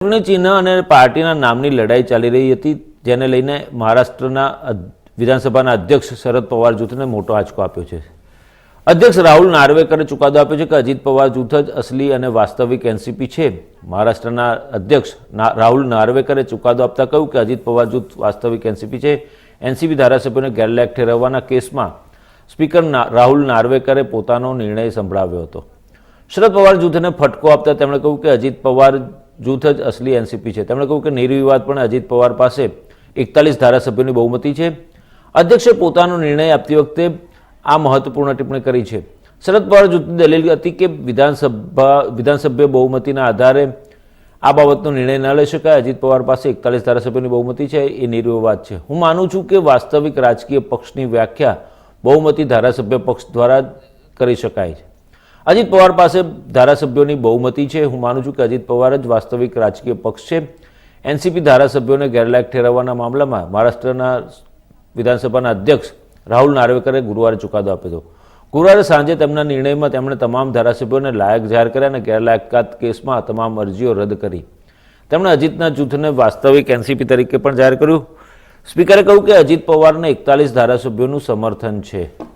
ચૂંટણી ચિહ્ન અને પાર્ટીના નામની લડાઈ ચાલી રહી હતી, જેને લઈને મહારાષ્ટ્રના વિધાનસભાના અધ્યક્ષ શરદ પવાર જૂથને મોટો આંચકો આપ્યો છે. અધ્યક્ષ રાહુલ નાર્વેકરે ચુકાદો આપ્યો છે કે અજીત પવાર જૂથ જ અસલી અને વાસ્તવિક એનસીપી છે. મહારાષ્ટ્રના અધ્યક્ષ રાહુલ નાર્વેકરે ચુકાદો આપતા કહ્યું કે અજીત પવાર જૂથ વાસ્તવિક એનસીપી છે. એનસીપી ધારાસભ્યોને ગેરલાયક ઠેરવવાના કેસમાં સ્પીકર રાહુલ નાર્વેકરે પોતાનો નિર્ણય સંભળાવ્યો હતો. શરદ પવાર જૂથને ફટકો આપતા તેમણે કહ્યું કે અજીત પવાર જૂથ જ અસલી એનસીપી છે. તેમણે કહ્યું કે નિર્વિવાદ પણ અજીત પવાર પાસે એકતાલીસ ધારાસભ્યોની બહુમતી છે. અધ્યક્ષે પોતાનો નિર્ણય આપતી વખતે આ મહત્વપૂર્ણ ટિપ્પણી કરી છે. શરદ પવાર જૂથની દલીલ હતી કે વિધાનસભા, વિધાનસભ્ય બહુમતીના આધારે આ બાબતનો નિર્ણય ન લઈ શકાય. અજીત પવાર પાસે એકતાલીસ ધારાસભ્યોની બહુમતી છે. એ નિર્વિવાદ છે. હું માનું છું કે વાસ્તવિક રાજકીય પક્ષની વ્યાખ્યા બહુમતી ધારાસભ્ય પક્ષ દ્વારા કરી શકાય છે. અજીત પવાર પાસે ધારાસભ્યોની બહુમતી છે. હું માનું છું કે અજીત પવાર જ વાસ્તવિક રાજકીય પક્ષ છે. એનસીપી ધારાસભ્યોને ગેરલાયક ઠેરવવાના મામલામાં મહારાષ્ટ્રના વિધાનસભાના અધ્યક્ષ રાહુલ નાર્વેકરે ગુરુવારે ચુકાદો આપ્યો હતો. ગુરુવારે સાંજે તેમના નિર્ણયમાં તેમણે તમામ ધારાસભ્યોને લાયક જાહેર કર્યા અને ગેરલાયકાત કેસમાં તમામ અરજીઓ રદ કરી. તેમણે અજીતના જૂથને વાસ્તવિક એનસીપી તરીકે પણ જાહેર કર્યું. સ્પીકરે કહ્યું કે અજીત પવારને એકતાલીસ ધારાસભ્યોનું સમર્થન છે.